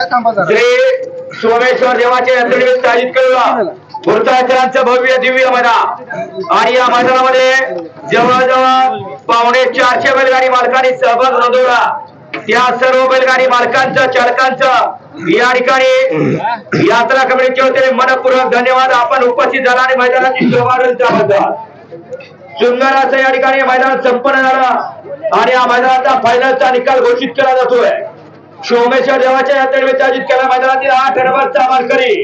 श्री सोमेश्वर देवाचे यात्रेनिमित्त आयोजित केलेलं गुरुताचरांचं भव्य दिव्य मैदान. आणि या मैदानामध्ये जवळजवळ पावणे चारशे बैलगाडी मालकांनी सहभाग नोंदवला. त्या सर्व बैलगाडी मालकांचं चालकांचं या ठिकाणी यात्रा कमिटीच्या वतीने मनपूर्वक धन्यवाद. आपण उपस्थित झाला आणि मैदानाची शोभा सुंदर असं या ठिकाणी मैदान संपन्न झालं. आणि या मैदानाचा फायनलचा निकाल घोषित केला जातोय. सोमेश्वर देवाच्या आयोजित केला मैदानातील आठ नंबरचा मानकरी.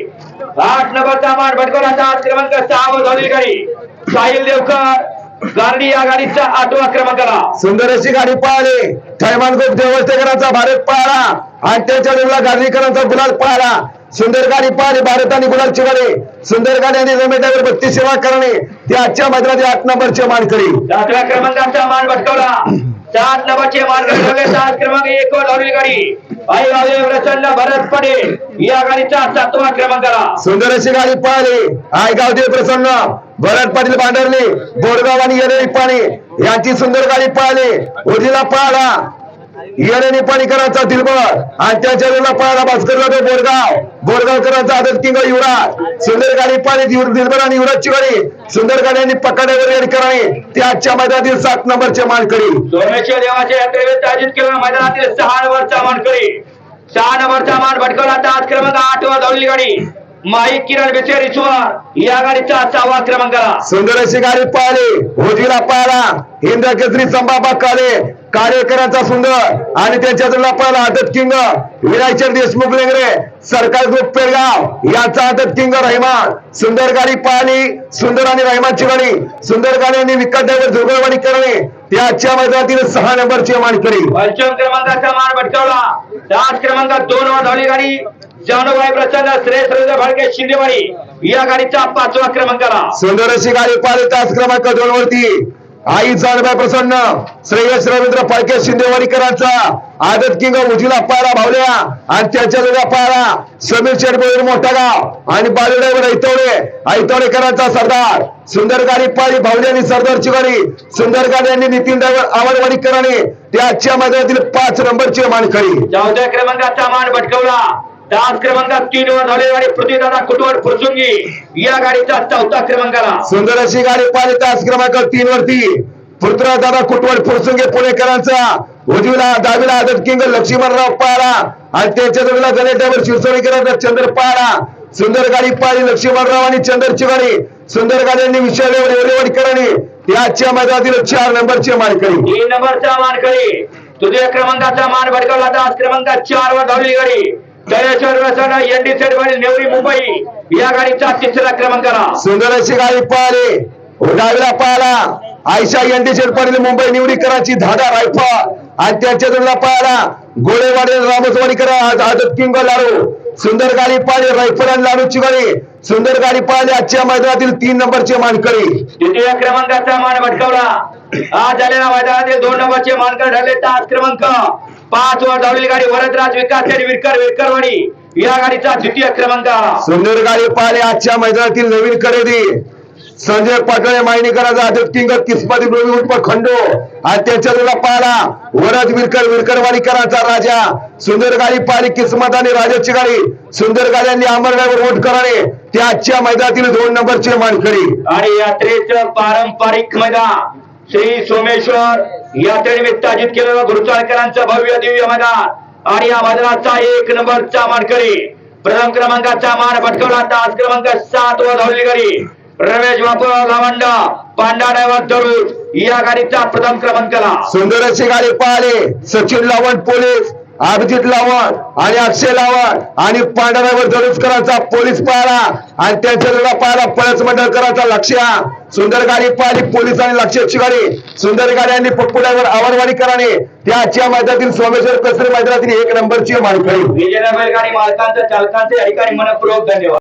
आठ नंबरचा मान भटकवला आठ क्रमांक सहा अधिकारी साहिल देवकर गारडी या गाडीचा आठवा क्रमांकाला सुंदर अशी गाडी पळाली. थैमानगोप देवस्थेकरांचा भारत पळाला. आणि त्याच्या जोडीला गांधीकरांचा गुलाल पळाला. सुंदर गाडी पळाली. भारत आणि गुलाल चिवाले सुंदर गाडी आणि जमेदावर बत्ती सेवा करणे. ते आजच्या मैदानातील आठ नंबरचे मानकरी. सातव्या क्रमांकाचा मान भटकवला. सात नंबरचे मार्ग सात क्रमांक एक गाडी. आई गावदेव प्रसन्न भरत पडेल या गाडीचा सातवा क्रमांकाला. सुंदर अशी गाडी पळाली आयगाव देव प्रसन्न. भरत पाटील भांडरली बोरगाव आणि येणे पाणी. यांची सुंदर गाडी पळाली उर्जीला पळाला येण्याने पाणीकरांचा दिलबर आणि त्याच्या वेळेला पाहायला भास्करला तो बोरगाव. बोरगावकरांचा आदत किंग युवराज. सुंदर गाडी पाणी दिलबर आणि युवराजची गाडी. सुंदर गाड्यांनी पकडावर गाडी करावी ते आजच्या मैदानातील सात नंबरचे मानकरी. सोमेश्वर देवाच्या यात्रेनिमित्त आयोजित केलेल्या मैदानातील सहा नंबरचा मानकरी. सहा नंबरचा मान भटकवला. आज क्रमांक आठ वर धावलेली गाडी. माई किरण बिचेर ईश्वर या गाडीचा सहावा क्रमांकाला सुंदर अशी गाडी पळाली उजवीला पळाला इंद्र केसरी संभाबा काळे कार्यकरांचा सुंदर आणि त्यांच्या जोडीला पळाला आदत किंग विनायचंद देशमुख लेंगरे सरकार ग्रुप पेडगाव याचा आदत किंग रहमान. सुंदर गाडी पळाली सुंदर आणि रहमानची गाडी सुंदर गाड्यांनी विकत ड्रायव्हर दुर्गवाडी करणे ते आजच्या मैदानातील सहा नंबरचे मानकरी. पंचम क्रमांकाचा मान भटकवला. तास क्रमांक दोन वर धावली गाडी. जानूभाई प्रसन्न श्रेष्ठ रवींद्र फाळके शिंदेवाडी या गाडीचा पाचवा क्रमांकाला सुंदर अशी गाडी पळाली तास क्रमांक दोन वरती. आई जानबाई प्रसन्न श्रेयस रवींद्र फाळके शिंदेवाडीकरांचा. आदत किंग उजवीला पायरा भावल्या आणि त्याच्या जोड्या पायरा. समीर शेडबोळीर मोठा गाव आणि बालुड्यावर ऐतवडे. ऐतवडेकरांचा सरदार. सुंदर गाडी पाळी भावली आणि सरदारची गाडी. सुंदर गाडी आणि नितीन ड्रायव्हर आवडवाडीकरांनी ते आजच्या मैदानातील पाच नंबरचे मानकरी. चौथ्या क्रमांकाचा मान भटकवला. तास क्रमांक तीन वर धावली गाडी पृथ्वीदादा कुटवर फुरसुंगी? या गाडीचा चौथा क्रमांकाला. सुंदर अशी गाडी पाहिली तास क्रमांक तीन वरती पृथ्वीराज दादा कुटवड फुरसुंगे? पुणेकरांचा उजवीला डावीला आदत किंग लक्ष्मणराव पाळा आणि त्याच्या जोडीला गणेशावर शिरसोळीकरांचा चंद्र पाळा सुंदर गाडी पाहिली लक्ष्मणराव आणि चंद्रची गाडी. सुंदर गाड्यांनी विशालेवर एवढेवाडीकरांनी आजच्या मैदानातील चार नंबरचे मानकरी. तीन नंबरचा मानकरी. तुझ्या क्रमांकाचा मान भटकवला तास क्रमांक चार वर धावली गाडी. दयाश्वर प्रसन्न एनडी सेटवाडी नेवरी मुंबई. या गाडीचा तिसरा क्रमांकाला सुंदर अशी गाडी पाहिली डावीला पाहिला आयशा यांडी शेटपाडील मुंबई निवडीकरांची धाडा रायफल आणि त्याच्या जोडीला पाहिला गोळेवाडी रामसवाडीकर आदत किंग लाडू. सुंदर गाडी पाहिली रायफल आणि लाडूची गाडी. सुंदर गाडी पाहिली आजच्या मैदानातील तीन नंबरचे मानकरी. द्वितीय क्रमांकाचा मान भटकवला. आज झालेल्या मैदानातील दोन नंबरचे मानकर ठरले तास क्रमांक पाच वर धावलेली गाडी वरदराज विकास आणि विरकर विरकरवाडी या गाडीचा द्वितीय क्रमांक. आला सुंदर गाडी पाहिली आजच्या मैदानातील नवीन खरेदी. संजय पाटळे मायनीकरांचा आदत किंग किस्मती उर्फ खंडो. आणि त्याच्या जोडीला पाहिला वरद विरकर विरकरवाडीकरांचा राजा. सुंदर गाडी पाहिली किस्मत आणि राजाची गाडी. सुंदर गाड्यांनी अमरनावर वोट कराने ते आजच्या मैदानातील दोन नंबरचे मानकरी. आणि यात्रेचं पारंपरिक मैदान. श्री सोमेश्वर यात्रेनिमित्त आयोजित केलेलं गुरुचाळकरांचं भव्य दिव्य मैदान आणि या मैदानाचा एक नंबरचा मानकरी प्रथम क्रमांकाचा मान भटकवला तास क्रमांक सात वर धावली गाडी. रमेश बापूराव लावंड पांडा डायव्हर दरुज या गाडीचा प्रथम क्रमांकाला सुंदर अशी गाडी पाहिले. सचिन लावण पोलीस. अभिजित लावण आणि अक्षय लावण आणि पांढरावर दरुजकरांचा पोलीस पाहिला आणि त्यांच्या लढा पाहिला पळस मंडळकरांचा लक्ष सुंदर गाडी पाहिली पोलीस आणि लक्षाची गाडी. सुंदर गाड्यांनी पप्पू ड्रायव्हर आवडवाडीकरांनी कराने त्याच्या मैदानातील सोमेश्वर कसरी मैदानातील एक नंबरची मानकरी विजय बैलगाडी चालकांचे या मनपूर्वक धन्यवाद.